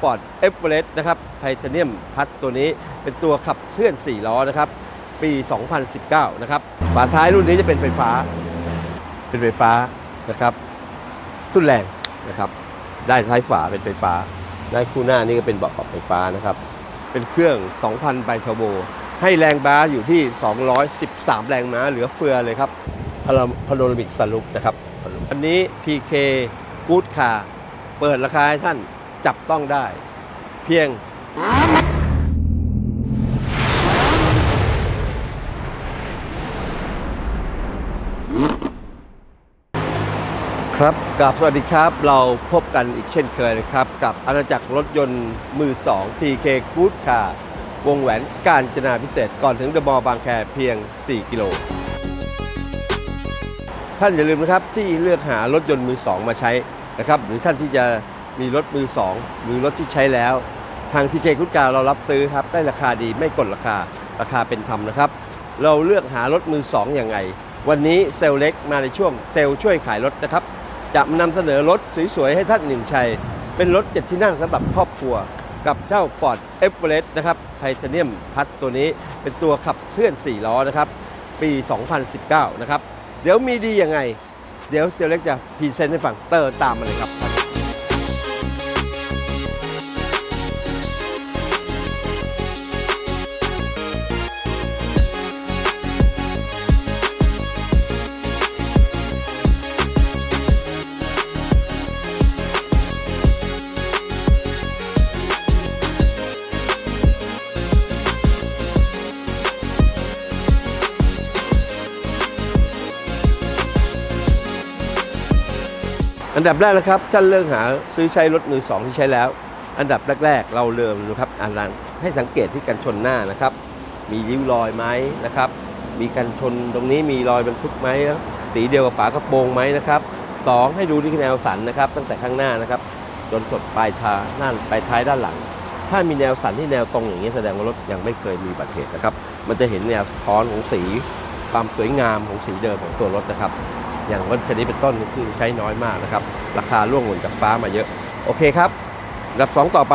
Ford e v e r e s t นะครับไทเทเนียมพัดตัวนี้เป็นตัวขับเคลื่อน 4 ล้อนะครับ ปี 2019 นะครับฝาท้ายรุ่นนี้จะเป็นไฟฟ้า เป็นไฟฟ้านะครับทุ่นแรงนะครับ ได้ท้ายฝาเป็นไฟฟ้า ได้คู่หน้านี่ก็เป็นเบาะปรับไฟฟ้านะครับ เป็นเครื่อง 2,000 ไบเทอร์โบ ให้แรงม้าอยู่ที่ 213 แรงม้าเหลือเฟือเลยครับพาพโนรามิกสลุปนะครับ อันนี้ PK Good Car เปิดราคาให้ท่าน จับต้องได้ เพียง ครับกับสวัสดีครับ เราพบกันอีกเช่นเคยนะครับ กับอาณาจักรรถยนต์มือ 2 TK Good Car วงแหวนการจนาพิเศษก่อนถึงเดอะมอลล์บางแคเพียง 4 กิโล ท่านอย่าลืมนะครับที่เลือกหารถยนต์มือ 2 มาใช้นะครับ หรือท่านที่จะ มีรถมือ2หรือรถที่ใช้แล้ว ทาง TK Good Car เรารับซื้อครับได้ราคาดีไม่กดราคาราคาเป็นธรรมนะครับ เราเลือกหารถมือ2อย่างไง วันนี้เซลเล็กมาในช่วงเซลช่วยขายรถนะครับ จะนำเสนอรถสวยๆให้ท่านหนึ่งชัย เป็นรถเจ็ดที่นั่งสำหรับครอบครัว กับเจ้า Ford e v e r e s t นะครับไทเทเนียมพัดตัวนี้เป็นตัวขับเคลื่อน 4 ล้อนะครับปี 2019 นะครับ เดี๋ยวมีดียังไง เดี๋ยวเซลเล็กจะพรีเซนต์ให้ฟังเตอร์ตามมาเลยครับ อันดับแรกนะครับท่านเลือกหาซื้อใช้รถมือสองที่ใช้แล้ว อันดับแรก ๆ เราเริ่มนะครับอ่านให้สังเกตที่กันชนหน้านะครับ มีริ้วรอยไหมนะครับ มีกันชนตรงนี้มีรอยบรรทุกไหมสีเดียวกับฝากระโปรงไหมนะครับสองให้ดูที่แนวสันนะครับ ตั้งแต่ข้างหน้านะครับจนจดปลายทาหน้าปลายท้ายด้านหลัง ถ้ามีแนวสันที่แนวตรงอย่างนี้แสดงว่ารถยังไม่เคยมีอุบัติเหตุนะครับ มันจะเห็นแนวสะท้อนของสีความสวยงามของสีเดิมของตัวรถนะครับ อย่างรถชนิดเป็นต้นคือใช้น้อยมากนะครับ ราคาล่วงหล่นจากฟ้ามาเยอะ โอเคครับดับสองต่อไป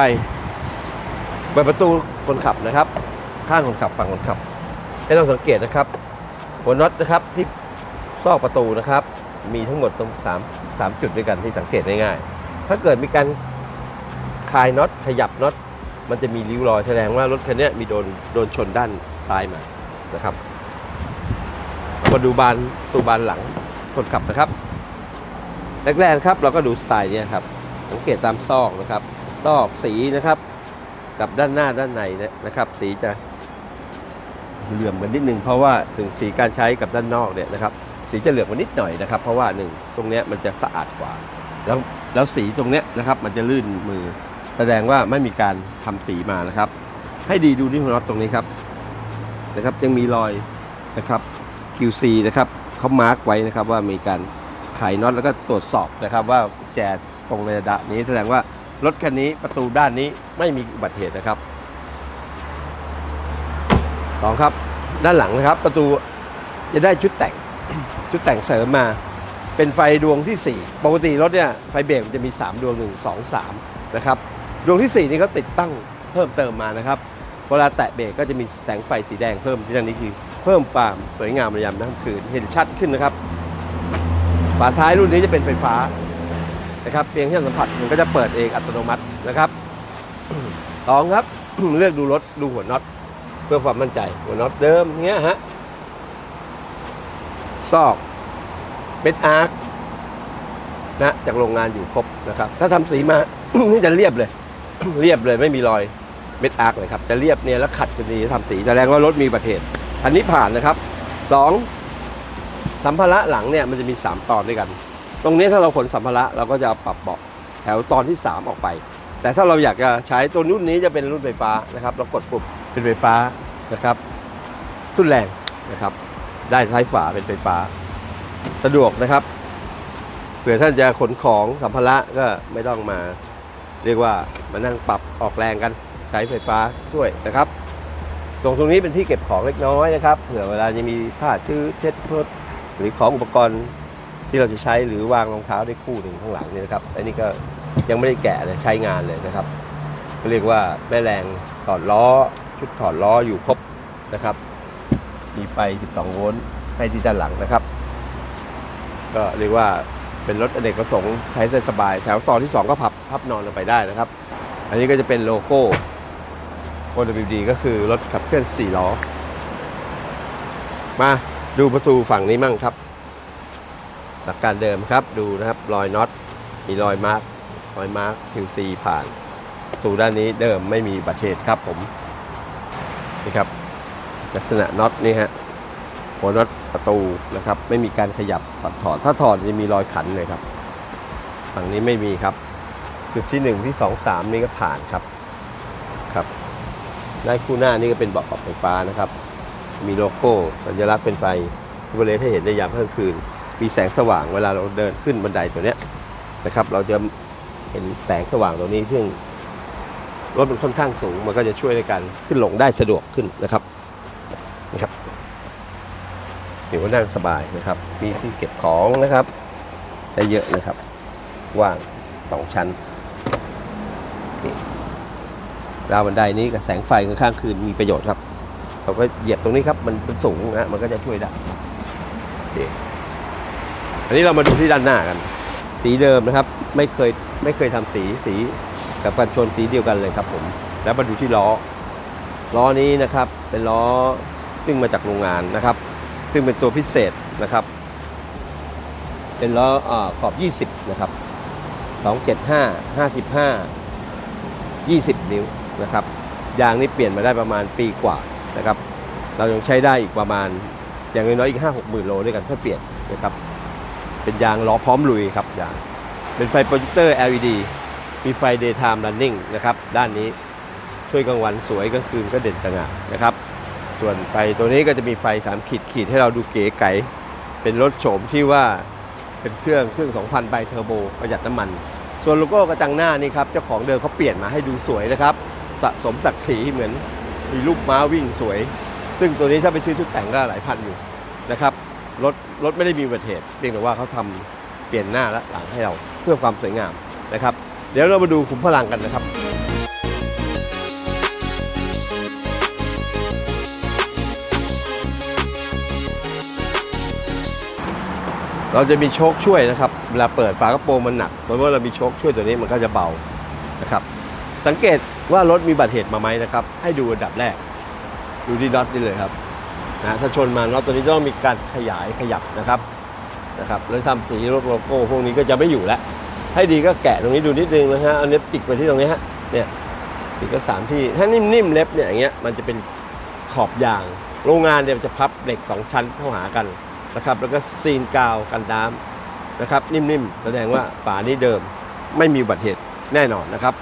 เปิดประตูคนขับนะครับ ข้างคนขับฝั่งคนขับ ให้เราสังเกตนะครับ หัวน็อตนะครับที่ซอกประตูนะครับ มีทั้งหมดตรง3 3จุดด้วยกันที่สังเกตง่ายๆ ถ้าเกิดมีการคลายน็อตขยับน็อตมันจะมีริ้วรอยแสดงว่ารถคันนี้มีโดนโดนชนด้านซ้ายมานะครับมาดูบานตูบานหลัง คนขับนะครับแรกๆนะครับเราก็ดูสไตล์เนี้ครับสังเกตตามซอกนะครับซอกสีนะครับ กับด้านหน้าด้านในเนี่ยนะครับ สีจะเหลื่อมกันนิดนึงเพราะว่าถึงสีการใช้กับด้านนอกเนี่ยนะครับสีจะเหลือมกันนิดหน่อยนะครับ เพราะว่าหนึ่งตรงนี้มันจะสะอาดกว่า แล้วแล้วสีตรงเนี้ยนะครับ มันจะลื่นมือ แสดงว่าไม่มีการทำสีมานะครับ ให้ดีดูที่หัวน็อตตรงนี้ครับนะครับ ยังมีรอยนะครับ QC นะครับ เขามาร์กไว้นะครับว่ามีการไขน็อตแล้วก็ตรวจสอบนะครับว่าแจตรงในระดับนี้แสดงว่ารถคันนี้ประตูด้านนี้ไม่มีอุบัติเหตุนะครับสองครับด้านหลังนะครับประตูจะได้ชุดแต่งชุดแต่งเสริมมาเป็นไฟดวงที่ 4 ปกติรถเนี่ยไฟเบรกมันจะมี 3 ดวง 1 2 3 นะครับ ดวงที่ 4 นี่ก็ติดตั้งเพิ่มเติมมานะครับ เวลาแตะเบรกก็จะมีแสงไฟสีแดงเพิ่มที่นั่นนี้คือ เพิ่มความสวยงามระยามค่ำคืนเห็นชัดขึ้นนะครับฝาท้ายรุ่นนี้จะเป็นไฟฟ้านะครับเพียงแค่สัมผัสมันก็จะเปิดเองอัตโนมัตินะครับสองครับเลือกดูรถดูหัวน็อตเพื่อความมั่นใจหัวน็อตเดิมเงี้ยฮะซอกเป็นอาร์คนะจากโรงงานอยู่ครบนะครับ ถ้าทำสีมา นี่จะเรียบเลย เรียบเลยไม่มีรอยเม็ดอาร์คเลยครับ จะเรียบเนี่ยแล้วขัดกันดีทำสีแสดงว่ารถมีประเทศ อันนี้ผ่านนะครับสองสัมภาระหลังเนี่ยมันจะมี 3 ตอนด้วยกัน ตรงนี้ถ้าเราขนสัมภาระเราก็จะปรับเบาะแถวตอนที่ 3 ออกไป แต่ถ้าเราอยากจะใช้ตัวรุ่นนี้จะเป็นรุ่นไฟฟ้านะครับ เรากดปุ่มเป็นไฟฟ้านะครับทุ่นแรงนะครับ ได้ท้ายฝาเป็นไฟฟ้า สะดวกนะครับเผื่อท่านจะขนของสัมภาระก็ไม่ต้องมา เรียกว่ามานั่งปรับออกแรงกันใช้ไฟฟ้าช่วยนะครับ ตรงตรงนี้เป็นที่เก็บของเล็กน้อยนะครับเผื่อเวลาจะมีผ้าชื้อเช็ดรถหรือของอุปกรณ์ที่เราจะใช้หรือวางรองเท้าได้คู่หนึ่งข้างหลังนี่นะครับอันนี้ก็ยังไม่ได้แกะเลยใช้งานเลยนะครับก็เรียกว่าแม่แรงถอดล้อ ชุดถอดล้ออยู่ครบนะครับ มีไฟ 12 โวลต์ให้ที่ด้านหลังนะครับ ก็เรียกว่าเป็นรถอเนกประสงค์ใช้ได้สบาย แถวต่อที่ 2 ก็พับพับนอนลงไปได้นะครับ อันนี้ก็จะเป็นโลโก้ OWD ก็คือรถขับเคลื่อน 4 ล้อ มาดูประตูฝั่งนี้มั่งครับ หลักการเดิมครับดูนะครับรอยน็อตมีรอยมาร์กรอยมาร์ก QC ผ่านประตูด้านนี้เดิมไม่มีบัตรเหตุครับผมนี่ครับ ลักษณะน็อตนี่ฮะหัวน็อตประตูนะครับ ไม่มีการขยับถอดถอด ถ้าถอดจะมีรอยขันเลยครับ ฝั่งนี้ไม่มีครับ จุดที่ 1 ที่ 2 3 นี่ก็ผ่านครับ ด้านคู่หน้านี่ก็เป็นเบาะปรับไฟฟ้านะครับ มีโลโก้ สัญลักษณ์เป็นไฟบริเวณให้เห็นในยามค่ำคืน มีแสงสว่างเวลาเราเดินขึ้นบันไดตัวเนี้ยนะครับ เราจะเห็นแสงสว่างตรงนี้ซึ่งรถมันค่อนข้างสูง มันก็จะช่วยในการขึ้นลงได้สะดวกขึ้นนะครับนะครับถือว่านั่งสบายนะครับ มีที่เก็บของนะครับ ได้เยอะนะครับ ว่างสองชั้น ราวบันไดนี้กับแสงไฟข้างๆคืนมีประโยชน์ครับ เราก็เหยียบตรงนี้ครับมันเป็นสูงนะมันก็จะช่วยได้โอเคอันนี้เรามาดูที่ด้านหน้ากัน สีเดิมนะครับ ไม่เคยไม่เคยทำสีสีกับกันชนสีเดียวกันเลยครับผม แล้วมาดูที่ล้อ ล้อนี้นะครับเป็นล้อซึ่งมาจากโรงงานนะครับ ซึ่งเป็นตัวพิเศษนะครับ เป็นล้ออขอบ 20 นะครับ 275 55 20 นิ้ว นะครับยางนี่เปลี่ยนมาได้ประมาณปีกว่านะครับเรายังใช้ได้อีกประมาณอย่างน้อยอีก 5 6 หมื่นโลด้วยกันถ้าเปลี่ยนนะครับเป็นยางล้อพร้อมลุยครับยางเป็นไฟโปรเจคเตอร์ LED มีไฟ daytime running นะครับด้านนี้ช่วยกลางวันสวยกลางคืนก็เด่นสง่านะครับส่วนไฟตัวนี้ก็จะมีไฟสามขีดขีดให้เราดูเก๋ไก๋เป็นรถโฉมที่ว่าเป็นเครื่องเครื่อง 2,000ไบเทอร์โบประหยัดน้ำมัน ส่วนโลโก้กระจังหน้านี่ครับเจ้าของเดิมเขาเปลี่ยนมาให้ดูสวยนะครับ สะสมศักดิ์ศรีเหมือนมีรูปม้าวิ่งสวย ซึ่งตัวนี้ถ้าไปซื้อชุดแต่งก็หลายพันอยู่นะครับรถรถไม่ได้มีอุบัติเหตุเพียงแต่ว่าเขาทำเปลี่ยนหน้าและหลังให้เราเพื่อความสวยงามนะครับ เดี๋ยวเรามาดูขุมพลังกันนะครับเราจะมีโชคช่วยนะครับ เวลาเปิดฝากระโปรงมันหนักเพราะว่าเรามีโชคช่วยตัวนี้มันก็จะเบานะครับ สังเกตว่ารถมีบัตรเหตุมาไหมนะครับ ให้ดูอันดับแรก ดูที่น็อตนี่เลยครับนะถ้าชนมาน็อตตัวนี้ต้องมีการขยายขยับนะครับนะครับแล้วทำสีโลโก้พวกนี้ก็จะไม่อยู่แล้ว ให้ดีก็แกะตรงนี้ดูนิดนึงนะฮะเอาเล็บจิกไปที่ตรงนี้ฮะเนี่ยจิกก็สามที่ถ้านิ่มๆเล็บเนี่ยอย่างเงี้ยมันจะเป็นขอบยาง โรงงานเนี่ยจะพับเหล็กสองชั้นเข้าหากันนะครับ แล้วก็ซีนกาวกันน้ำนะครับ นิ่มๆ แสดงว่าฝานี้เดิมไม่มีอุบัติเหตุแน่นอนนะครับ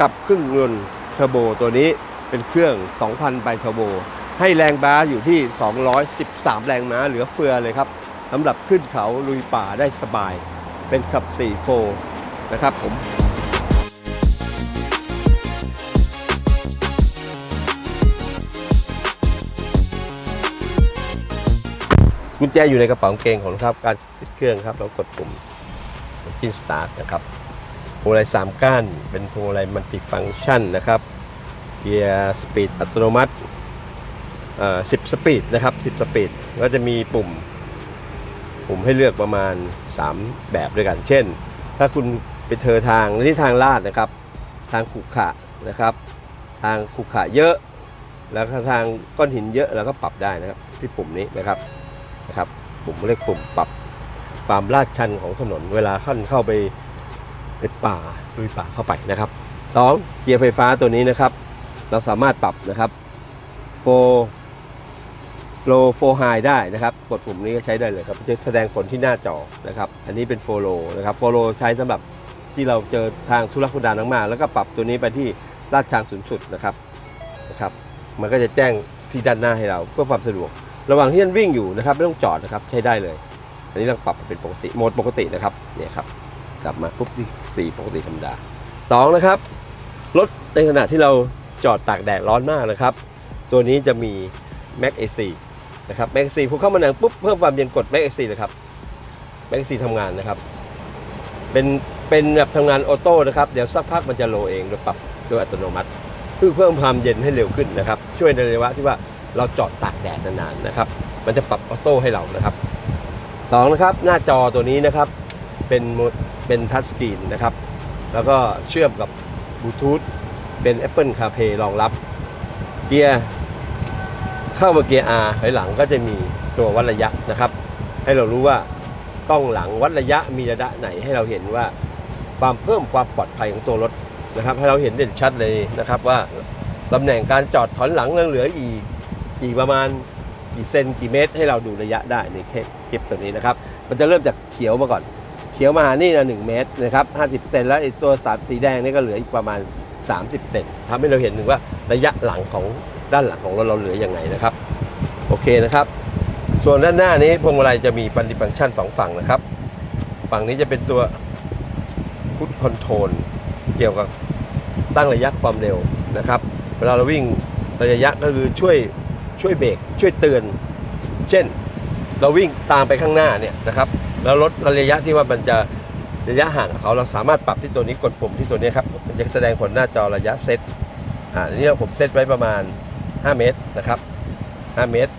กับเครื่องยนต์เทอร์โบตัวนี้เป็นเครื่อง 2,000 ไบเทอร์โบ ให้แรงม้าอยู่ที่ 213 แรงม้าเหลือเฟือเลยครับสำหรับขึ้นเขาลุยป่าได้สบาย เป็นขับ4โฟนะครับผมกุญแจอยู่ในกระเป๋ากางเกงของเราครับ การติดเครื่องครับ เรากดปุ่มกินสตาร์ทนะครับ วงมาลัยสามก้าน เป็นพวงมาลัยมัลติฟังก์ชันนะครับ เกียร์สปีดอัตโนมัติอ่อ10สปีดนะครับ10สปีดก็จะมีปุ่ม ปุ่มให้เลือกประมาณ 3 แบบด้วยกัน เช่น ถ้าคุณไปเธอทางที่ทางลาดนะครับ ทางขุขะนะครับ ทางขุขะเยอะ แล้วก็ทางก้อนหินเยอะเราก็ปรับได้นะครับ ที่ปุ่มนี้นะครับนะครับ ปุ่มเรียกปุ่มปรับความลาดชันของถนนเวลาขั้นเข้าไป ในป่าลุยป่าเข้าไปนะครับสองเกียร์ไฟฟ้าตัวนี้นะครับ เราสามารถปรับนะครับโฟโลโฟไฮได้นะครับ กดปุ่มนี้ก็ใช้ได้เลยครับจะแสดงผลที่หน้าจอนะครับ อันนี้เป็นโฟโลนะครับโฟโลใช้สำหรับที่เราเจอทางทุรคุดานมากๆแล้วก็ปรับตัวนี้ไปที่ลาดชันสูงสุดนะครับนะครับ มันก็จะแจ้งที่ด้านหน้าให้เราเพื่อความสะดวก ระหว่างที่ท่านวิ่งอยู่นะครับ ไม่ต้องจอดนะครับใช้ได้เลย อันนี้เราปรับเป็นปกติโหมดปกตินะครับเนี่ยครับกลับมาปุ๊บที่ สีปกติธรรมดาสองนะครับรถในขณะที่เราจอดตากแดดร้อนมากนะครับ ตัวนี้จะมี Mac AC นะครับ Mac AC พอเข้ามาหนังปุ๊บเพิ่มความเย็นกด Mac AC เลยครับ Mac AC ทำงานนะครับ เป็นเป็นแบบทำงานออโต้นะครับเดี๋ยวสักพักมันจะโลเองโดยปรับโดยอัตโนมัติเพื่อเพิ่มความเย็นให้เร็วขึ้นนะครับ ช่วยในระยะที่ว่าเราจอดตากแดดนานๆนะครับ มันจะปรับออโต้ให้เรานะครับสองนะครับหน้าจอตัวนี้นะครับ เป็นมดเป็นทัชสกรีนนะครับ แล้วก็เชื่อมกับบลูทูธเป็น Apple CarPlay รองรับ เกียร์เข้ามาเกียร์ R ถอยหลังก็จะมีตัววัดระยะนะครับ ให้เรารู้ว่ากล้องหลังวัดระยะมีระยะไหนให้เราเห็นว่าความเพิ่มความปลอดภัยของตัวรถนะครับ ให้เราเห็นเด่นชัดเลยนะครับว่าตำแหน่งการจอดถอนหลังยังเหลืออีกอีกประมาณกี่เซนกี่เมตร ให้เราดูระยะได้ในคลิปตัวนี้นะครับ มันจะเริ่มจากเขียวมาก่อน เขียวมาหานี่นะหนึ่งเมตรนะครับ50เซนแล้วไอ้ตัวสามสีแดงนี่ก็เหลืออีกประมาณ 30 เซนทำให้เราเห็นถึงว่าระยะหลังของด้านหลังของรถเราเหลือยังไงนะครับ โอเคนะครับ ส่วนด้านหน้านี้พวงมาลัยจะมีปันดิฟังชันสองฝั่งนะครับ ฝั่งนี้จะเป็นตัวพุทคอนโทรลเกี่ยวกับตั้งระยะความเร็วนะครับ เวลาเราวิ่งระยะก็คือช่วยช่วยเบรกช่วยเตือน เช่น เราวิ่งตามไปข้างหน้าเนี่ยนะครับ แล้วลดระยะที่ว่ามันจะระยะห่างกับเขาเราสามารถปรับที่ตัวนี้กดปุ่มที่ตัวนี้ครับมันจะแสดงผลหน้าจอระยะเซตอ่านนี้ผมเซตไว้ประมาณ 5 เมตรนะครับ 5 เมตร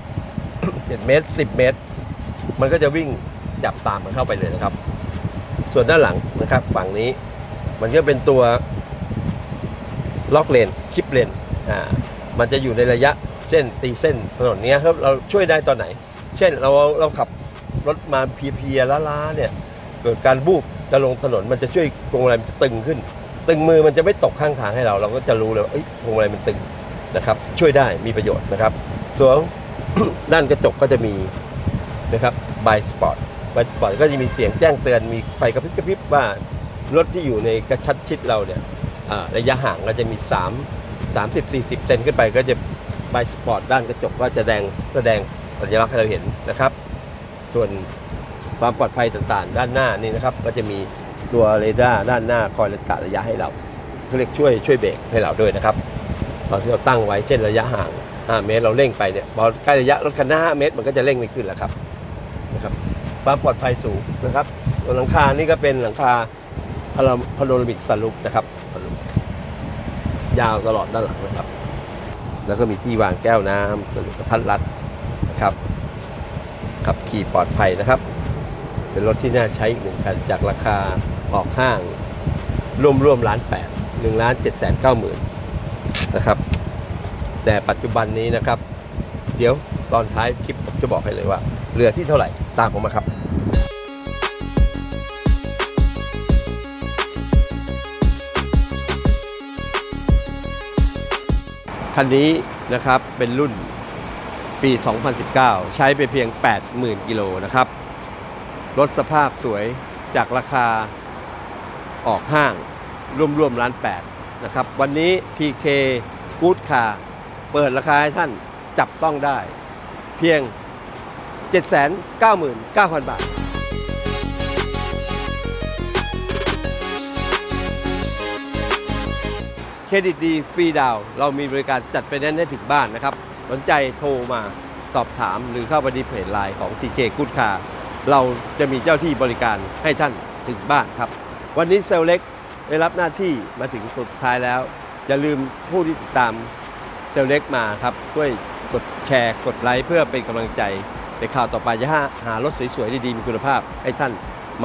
7 เมตร 10 เมตร มันก็จะวิ่งจับตามมันเข้าไปเลยนะครับ ส่วนด้านหลังนะครับฝั่งนี้มันก็เป็นตัวล็อกเลนคลิปเลนอ่ามันจะอยู่ในระยะเช่นตีเส้นถนนนี้ครับเราช่วยได้ตอนไหน เช่นเราเราขับ รถมาเพียๆล้าๆเนี่ย เกิดการบูบจะลงถนนมันจะช่วยพวงมาลัยมันตึงขึ้น ตึงมือมันจะไม่ตกข้างทางให้เรา เราก็จะรู้เลยว่าพวงมาลัยมันตึงนะครับ ช่วยได้มีประโยชน์นะครับ ส่วนด้านกระจกก็จะมีนะครับบายสปอร์ตบายสปอร์ตก็จะมีเสียงแจ้งเตือนมีไฟกระพริบกระพริบว่ารถที่อยู่ในกระชัดชิดเราเนี่ยระยะห่างก็จะมี 3 30 40 เซนขึ้นไปก็จะบายสปอร์ตด้านกระจกก็จะแดงแสดงสัญลักษณ์ให้เราเห็นนะครับ ส่วนความปลอดภัยต่างๆ ด้านหน้านี่นะครับ ก็จะมีตัวเรดาร์ด้านหน้าคอยกะระยะให้เราเขาเรียกช่วยช่วยเบรกให้เราด้วยนะครับตอนที่เราตั้งไว้เช่นระยะห่าง 5 เมตรเราเร่งไปเนี่ยพอใกล้ระยะรถคันหน้า5เมตร มันก็จะเร่งไม่ขึ้นแล้วครับนะครับความปลอดภัยสูงนะครับส่วนหลังคานี่ก็เป็นหลังคาพาราพาโนรามิกสลุปนะครับยาวตลอดด้านหลังนะครับ แล้วก็มีที่วางแก้วน้ำสลุปกระทัดรัดนะครับ ขับขี่ปลอดภัยนะครับ เป็นรถที่น่าใช้อีกหนึ่งคันจากราคาออกห้างร่วมร่วมล้านแปดหนึ่งล้านเจ็ดแสนเก้าหมื่นนะครับ แต่ปัจจุบันนี้นะครับ เดี๋ยวตอนท้ายคลิปผมจะบอกให้เลยว่าเหลือที่เท่าไหร่ตามผมมาครับคันนี้นะครับเป็นรุ่น ปี 2019 ใช้ไปเพียง 80,000 กิโลนะครับรถสภาพสวยจากราคาออกห้างร่วมๆล้านแปดนะครับ วันนี้ TK Good Car เปิดราคาให้ท่านจับต้องได้ เพียง 799,000 บาทเครดิตดีฟรีดาวน์เรามีบริการจัดไฟแนนซ์ให้ถึงบ้านนะครับ สนใจโทรมาสอบถามหรือเข้าไปที่เพจไลน์ของ TK Good Car เราจะมีเจ้าที่บริการให้ท่านถึงบ้านครับ วันนี้เซลเล็กได้รับหน้าที่มาถึงสุดท้ายแล้ว อย่าลืมผู้ที่ติดตามเซลเล็กมาครับช่วยกดแชร์กดไลค์เพื่อเป็นกำลังใจในข่าวต่อไปจะหาหารถสวยๆดีๆมีคุณภาพให้ท่าน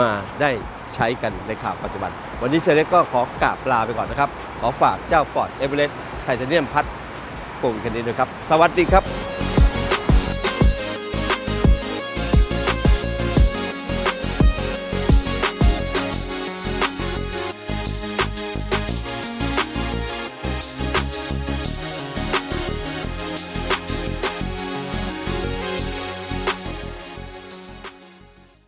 มาได้ใช้กันในข่าวปัจจุบัน วันนี้เซลเล็กก็ขอกราบลาไปก่อนนะครับ ขอฝากเจ้าฟอร์ดเอเวอเรสต์ไทเทเนียมพัด กงคันนี้ด้วยครับ สวัสดีครับ